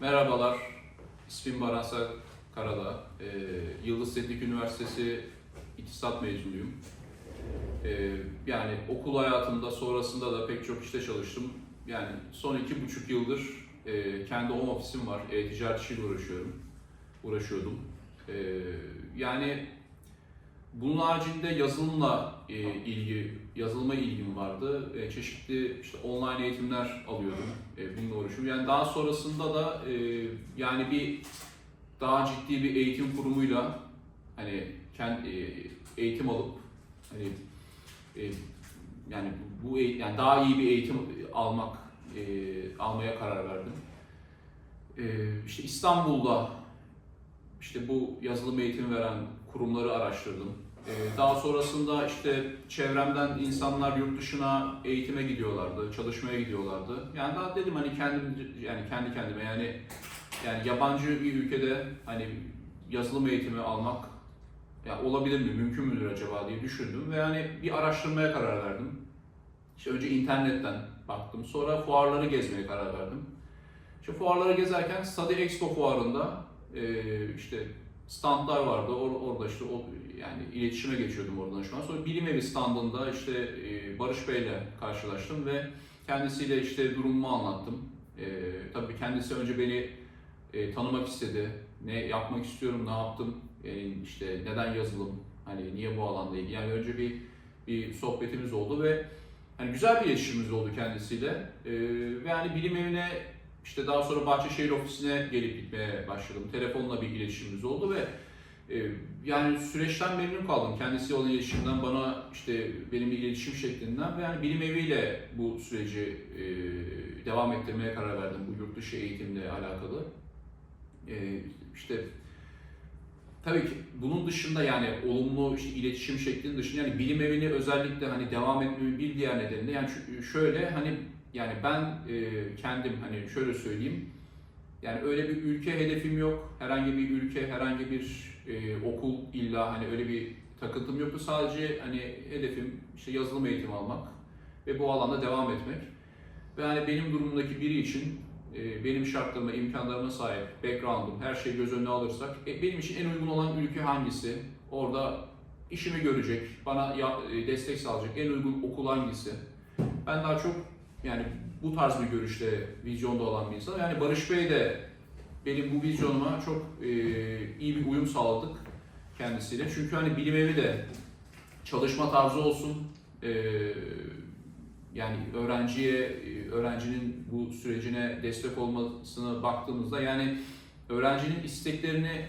Merhabalar, ismim Baransa Karadağ. Ee, Yıldız Teknik Üniversitesi İktisat mezunuyum. Ee, yani okul hayatımda sonrasında da pek çok işte çalıştım. Yani son iki buçuk yıldır e, kendi home ofisim var. E-ticaret işiyle uğraşıyorum. Uğraşıyordum. Ee, yani bunun haricinde yazılımla e, ilgi, yazılıma ilgim vardı. E, çeşitli işte online eğitimler alıyordum. E, bununla uğraşıyorum. Yani daha sonrasında da e, yani bir daha ciddi bir eğitim kurumuyla hani kendi eğitim alıp hani e, yani bu eğ- yani daha iyi bir eğitim almak e, almaya karar verdim. E, işte İstanbul'da işte bu yazılım eğitimi veren kurumları araştırdım. Ee, Daha sonrasında işte çevremden insanlar yurt dışına eğitime gidiyorlardı, çalışmaya gidiyorlardı. Yani daha dedim hani kendim yani kendi kendime yani yani yabancı bir ülkede hani yazılım eğitimi almak ya olabilir mi, mümkün müdür acaba diye düşündüm ve yani bir araştırmaya karar verdim. İşte önce internetten baktım, sonra fuarları gezmeye karar verdim. İşte fuarları gezerken Study Expo fuarında e, işte standlar vardı. Or- orada işte o yani iletişime geçiyordum oradan şu an. Sonra bilim evi standında işte e, Barış Bey'le karşılaştım ve kendisiyle işte durumumu anlattım. E, tabii kendisi önce beni e, tanımak istedi. Ne yapmak istiyorum, ne yaptım, yani işte neden yazılım, hani niye bu alanda ilgili. Yani önce bir bir sohbetimiz oldu ve hani güzel bir iletişimimiz oldu kendisiyle. E, ve yani bilim evine işte daha sonra Bahçeşehir ofisine gelip gitmeye başladım. Telefonla bir iletişimimiz oldu ve e, yani süreçten memnun kaldım. Kendisi olan iletişimden bana işte benim iletişim şeklinden ve yani bilim eviyle bu süreci e, devam ettirmeye karar verdim bu yurt dışı eğitimle alakalı. E, işte tabii ki bunun dışında yani olumlu işte iletişim şeklinin dışında yani bilim evini özellikle hani devam etmemin bir diğer nedeni de yani şöyle hani yani ben e, kendim hani şöyle söyleyeyim yani öyle bir ülke hedefim yok. Herhangi bir ülke, herhangi bir e, okul illa hani öyle bir takıntım yoktu. Sadece hani hedefim işte yazılım eğitimi almak ve bu alanda devam etmek. Ve hani benim durumumdaki biri için e, benim şartlarıma, imkanlarıma sahip, background'um, her şeyi göz önüne alırsak e, benim için en uygun olan ülke hangisi? Orada işimi görecek, bana ya- e, destek sağlayacak en uygun okul hangisi? Ben daha çok yani bu tarz bir görüşte, vizyonda olan bir insan. Yani Barış Bey de benim bu vizyonuma çok e, iyi bir uyum sağladık kendisiyle. Çünkü hani bilim evi de çalışma tarzı olsun, e, yani öğrenciye, e, öğrencinin bu sürecine destek olmasına baktığımızda yani öğrencinin isteklerini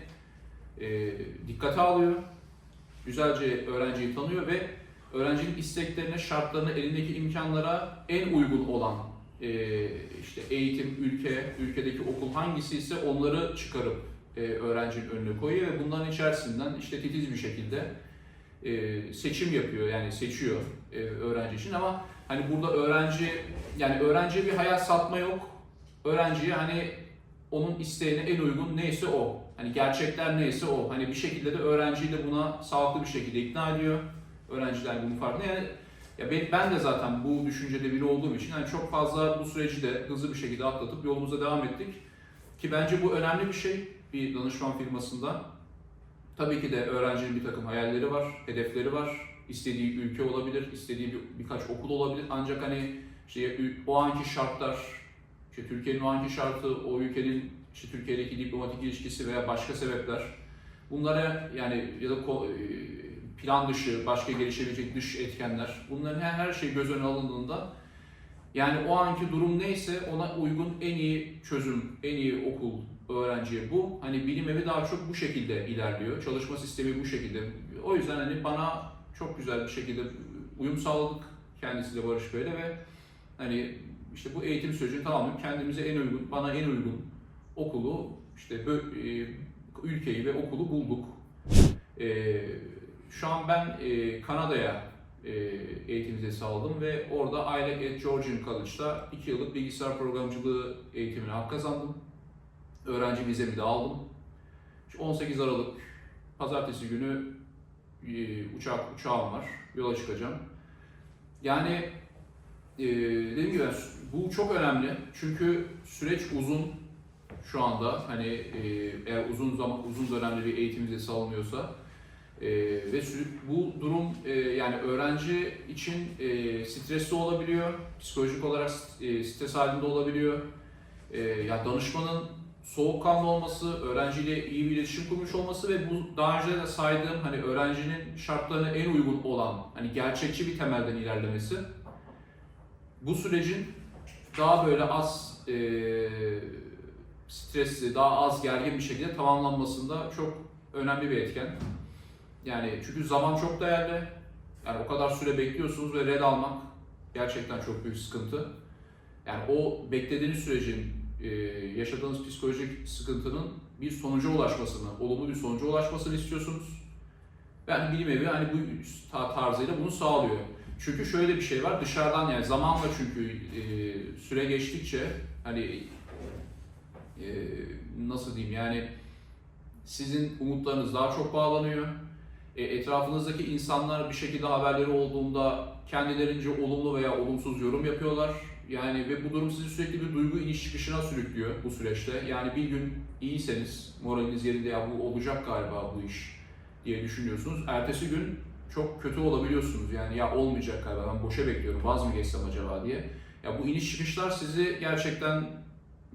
e, dikkate alıyor, güzelce öğrenciyi tanıyor ve öğrencinin isteklerine, şartlarına, elindeki imkanlara en uygun olan e, işte eğitim, ülke, ülkedeki okul hangisi ise onları çıkarıp e, öğrencinin önüne koyuyor ve bunların içerisinden işte titiz bir şekilde e, seçim yapıyor yani seçiyor e, öğrenci için ama hani burada öğrenci yani öğrenciye bir hayal satma yok. Öğrenciye hani onun isteğine en uygun neyse o. Hani gerçekler neyse o. Hani bir şekilde de öğrenciyi de buna sağlıklı bir şekilde ikna ediyor. Öğrenciler bunun farkında. Yani ya ben, ben de zaten bu düşüncede biri olduğum için yani çok fazla bu süreci de hızlı bir şekilde atlatıp yolumuza devam ettik. Ki bence bu önemli bir şey bir danışman firmasında. Tabii ki de öğrencinin bir takım hayalleri var, hedefleri var. İstediği ülke olabilir, istediği bir, birkaç okul olabilir. Ancak hani işte o anki şartlar, işte Türkiye'nin o anki şartı, o ülkenin işte Türkiye'deki diplomatik ilişkisi veya başka sebepler. Bunlara yani ya da e, plan dışı, başka gelişebilecek dış etkenler, bunların her, her şey göz önüne alındığında yani o anki durum neyse ona uygun en iyi çözüm, en iyi okul öğrenciye bu. Hani bilim evi daha çok bu şekilde ilerliyor. Çalışma sistemi bu şekilde. O yüzden hani bana çok güzel bir şekilde uyum sağladık kendisiyle Barış Bey'le ve hani işte bu eğitim sürecini tamamlayıp kendimize en uygun, bana en uygun okulu, işte e, ülkeyi ve okulu bulduk. E, şu an ben e, Kanada'ya e, eğitim vizesi aldım ve orada ILEC at Georgian College'da 2 yıllık bilgisayar programcılığı eğitimine hak kazandım. Öğrenci vizemi de aldım. Şu 18 Aralık pazartesi günü e, uçak uçağım var. Yola çıkacağım. Yani e, dediğim gibi bu çok önemli. Çünkü süreç uzun. Şu anda hani e, eğer uzun zaman uzun dönemli bir eğitim vizesi alınıyorsa ve bu durum e, yani öğrenci için e, stresli olabiliyor, psikolojik olarak e, stres halinde olabiliyor. E, ya danışmanın soğukkanlı olması, öğrenciyle iyi bir iletişim kurmuş olması ve bu daha önce de saydığım hani öğrencinin şartlarına en uygun olan hani gerçekçi bir temelden ilerlemesi bu sürecin daha böyle az e, stresli, daha az gergin bir şekilde tamamlanmasında çok önemli bir etken. Yani çünkü zaman çok değerli. Yani o kadar süre bekliyorsunuz ve red almak gerçekten çok büyük sıkıntı. Yani o beklediğiniz sürecin, e, yaşadığınız psikolojik sıkıntının bir sonuca ulaşmasını, olumlu bir sonuca ulaşmasını istiyorsunuz. Ben bilim evi hani bu ta- tarzıyla bunu sağlıyor. Çünkü şöyle bir şey var dışarıdan yani zamanla çünkü e, süre geçtikçe hani e, nasıl diyeyim yani sizin umutlarınız daha çok bağlanıyor. E, etrafınızdaki insanlar bir şekilde haberleri olduğunda kendilerince olumlu veya olumsuz yorum yapıyorlar. Yani ve bu durum sizi sürekli bir duygu iniş çıkışına sürüklüyor bu süreçte. Yani bir gün iyiyseniz, moraliniz yerinde ya bu olacak galiba bu iş diye düşünüyorsunuz. Ertesi gün çok kötü olabiliyorsunuz. Yani ya olmayacak galiba ben boşa bekliyorum vaz mı geçsem acaba diye. Ya bu iniş çıkışlar sizi gerçekten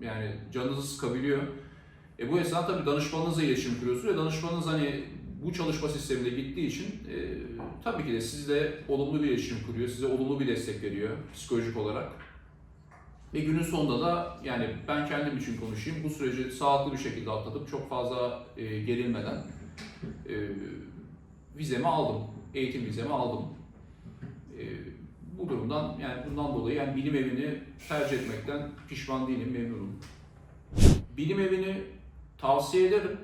yani canınızı sıkabiliyor. E bu esnada tabii danışmanınızla iletişim kuruyorsunuz ve danışmanınız hani bu çalışma sisteminde gittiği için e, tabii ki de sizle olumlu bir iletişim kuruyor, size olumlu bir destek veriyor psikolojik olarak. Ve günün sonunda da yani ben kendim için konuşayım bu süreci sağlıklı bir şekilde atlatıp çok fazla e, gerilmeden e, vizemi aldım, eğitim vizemi aldım. E, bu durumdan yani bundan dolayı yani bilim evini tercih etmekten pişman değilim, memnunum. Bilim evini tavsiye ederim.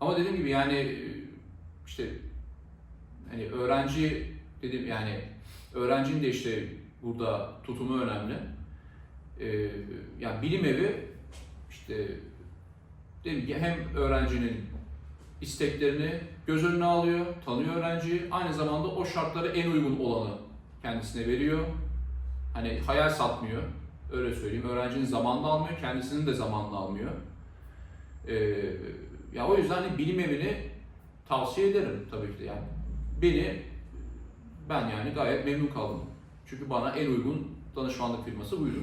Ama dediğim gibi yani işte hani öğrenci dedim yani öğrencinin de işte burada tutumu önemli. Ee, yani bilim evi işte dedim ki hem öğrencinin isteklerini göz önüne alıyor, tanıyor öğrenciyi. Aynı zamanda o şartlara en uygun olanı kendisine veriyor. Hani hayal satmıyor. Öyle söyleyeyim. Öğrencinin zamanını almıyor, kendisinin de zamanını almıyor. Ee, ya o yüzden hani bilim evini tavsiye ederim tabii ki yani. Beni ben yani gayet memnun kaldım. Çünkü bana en uygun danışmanlık firması buydu.